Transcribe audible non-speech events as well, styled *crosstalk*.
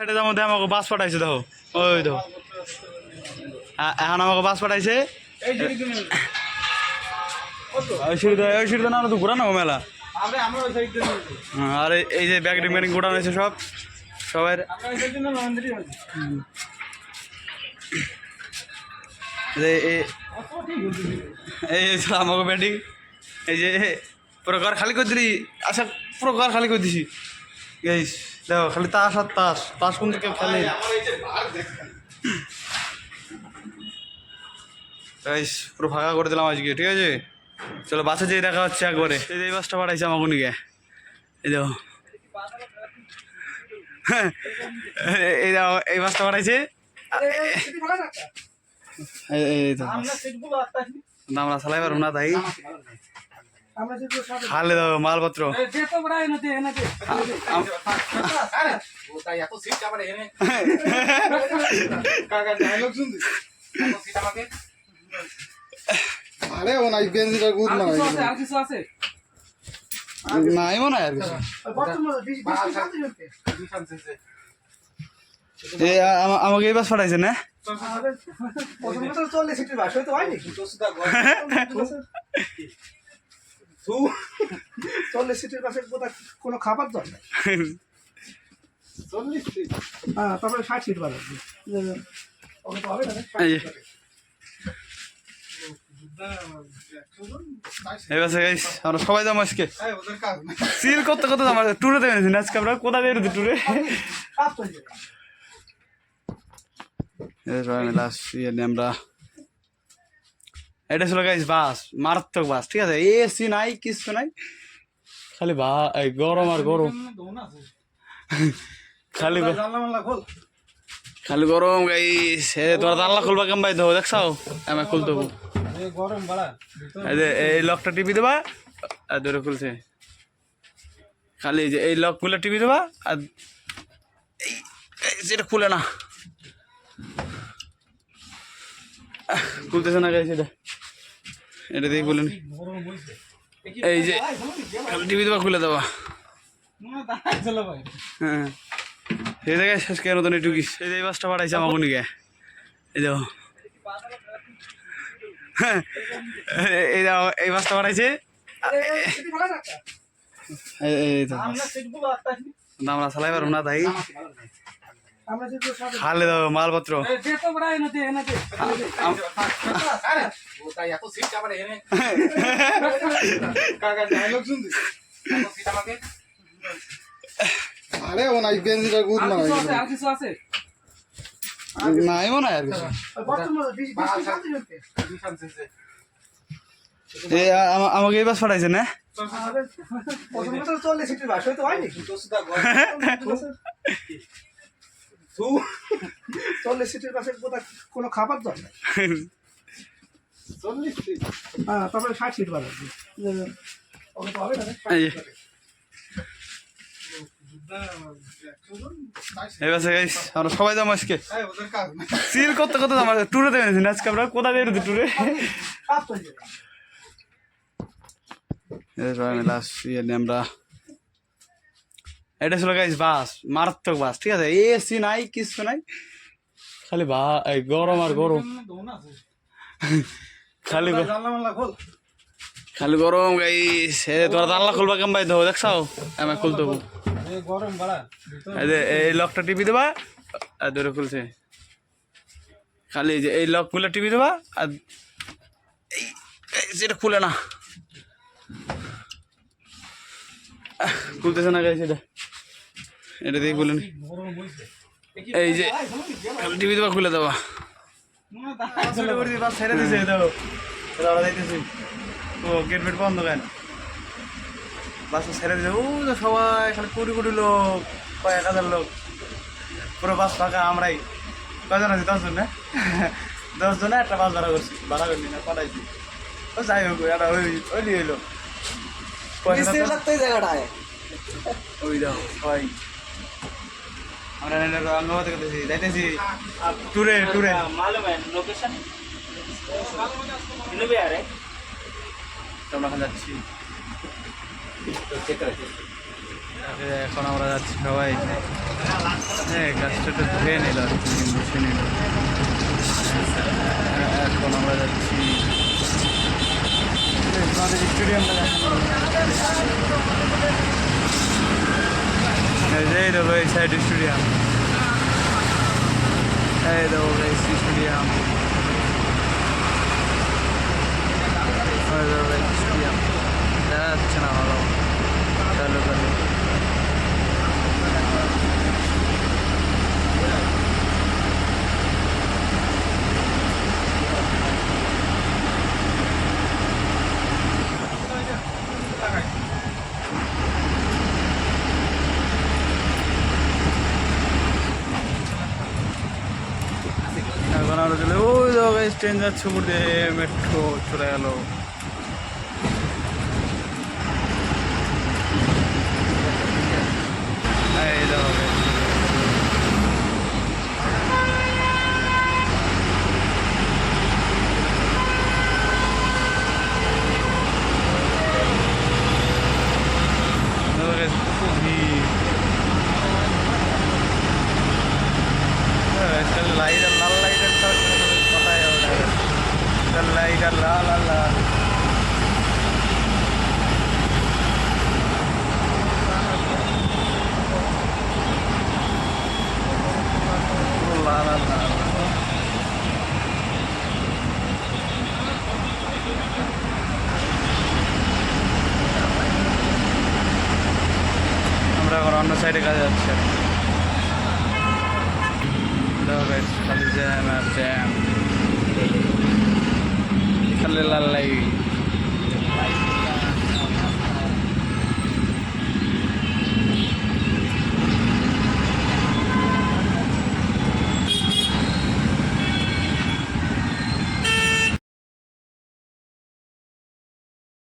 এটার মধ্যে আমাকে বাস পাঠাইছে দেখো। ওই দেখো। এখন আমাকে বাস পাঠাইছে। না তো ঘুরানো মেলা। আর এই- যে ঘোরানো হয়েছে সব এই- আমাকে ব্যাটিং এই যে পুরো ঘর খালি করে দিলি। আচ্ছা পুরো ঘর খালি করে দিছি। এই দেখো খালি তাস আর তাস। তাস কোন কেউ খেলে? গাইস পুরো ফাঁকা করে দিলাম আজকে ঠিক আছে? চলো বাসে যেয়ে দেখা হচ্ছে একবারে। এই যে এই বাসটা পাঠাইছে আমাকে নিকে এই দেখো। *laughs* এই- দেখো এই বাসটা পাঠাইছে। আমরা আমরা চালাই পারব না তাই? আমরা খালে দাও মালপত্র। আরে ও নাই বেঞ্জিটা গুদ না আর কিছু আছে নাই মনে হয় আর কিছু। আমাকে এই বাস পাঠাইছে না? চল্লিশ *laughs* চল্লিশ সিটের কোথাও কোনো খাবার দরকার চল্লিশ সিট? হ্যাঁ তারপরে ষাট সিট বাস আছে ওকে তো হবে না এই যে, এই বাসে গাইস আমরা সবাই যাব আজকে। এই ওদের কাজ সিল করতে করতে যাব ট্যুরে দেবেন আজকে আমরা কোথায় বেরোতে ট্যুরে কাজ চলছে। এই সবাই মিলে আসছি এনে আমরা এটা ছিল গাইস বাস, মারাত্মক বাস, ঠিক আছে? এসি নাই, কিছু নাই। খালি বা গরম আর গরম। খালি খোল গরম গাইস এ, তোরা জানলা খুলবা কেমন পাই দেবো দেখছাও? আমি খুলতে গরম এই লকটা টিপি দেবা, আর ধরে খুলছে। খালি যে, এই লকগুলো টিপি দেবা, আর যেটা খুলে না। খুলতেছে না গাইছে এটা। এটা দিয়ে খুলে এই যে টিপি দেবা খুলে ভাই হ্যাঁ। সেই জায়গায় শেষ কেন নতুন একটু সেই যে বাসটা পাঠাইছে আমার কোনিকে এই দেখো। হ্যাঁ। এই- দেখো, এই বাসটা পাঠাইছে। আমরা চালাই পারব না তাই। খালে দাও মালপত্র। আরে ও নাই বেঞ্জিটা গুদ আর কিছু আছে নাই মনে আর কিছু। আ- আমাকে এই বাস পাঠাইছে না? তো চল্লিশ চল্লিশ সিটের কোথাও কোনো খাবার চল্লিশ সিট? হ্যাঁ তারপরে ষাট সিট বাস আছে ওকে তো হবে না এই যে। এই বাসে গাইস আমরা সবাই যাব আজকে। এই ওদের কাজ। সিল করতে করতে যাব ট্যুরে দেবেন আজকে আমরা কোথায় বেরোতে ট্যুরে কাজ চলছে এই সবাই মিলে আসছি এনে আমরা এটা ছিল গাইস বাস, মারাত্মক বাস, ঠিক আছে? এসি নাই, কিছু নাই। খালি বা গরম আর গরম। খালি খোল গরম গাইস এ তোরা জানলা খুলবা কেমন পাই দেবো দেখছাও আমি খুলতে গরম এই লকটা টিপি দেবা, আর ধরে খুলছে। খালি যে, এই লকগুলো টিপি দেবা, আর যেটা খুলে না। খুলতেছে না গাইস এটা। এটা দিয়ে খুলে এই যে টিপি দেবা খুলে দেবা ছেড়ে দিছে ও গেট ফেট বন্ধ কেন বাস ছেড়ে দিছে ও তো সবাই খালি কোটি কোটি লোক কয়েক হাজার লোক পুরো বাস ফাঁকা আমরাই কজন আছি দশজন না দশজনে একটা বাস ভাড়া করছি ভাড়া করছি না পাঠাইছি ও যাই হোক এটা ওই দাও সবাই আমরা রাঙ্গামাটি থেকে যাইতেছি টুরে টুরে মালুম লোকেশন ইনুবে আরে আমরা এখন যাচ্ছি। এখন আমরা যাচ্ছি সবাই। হ্যাঁ গাছটা ধুয়ে নিল আর কি বসে নিল। এখন আমরা যাচ্ছি। আমাদের এই দেখো এই সাইড স্টেডিয়াম এই দেখো স্টেডিয়াম দেখা যাচ্ছে না ভালো চালু চালু এখন আমরা চলে ওই জায়গায় ট্রেন যাচ্ছে উপর দিয়ে মেট্রো চলে গেল এই দেখো আর লাল আমরা এখন অন্য সাইডে কাজে যাচ্ছি খালি জ্যাম আর জ্যাম sallallahu alaihi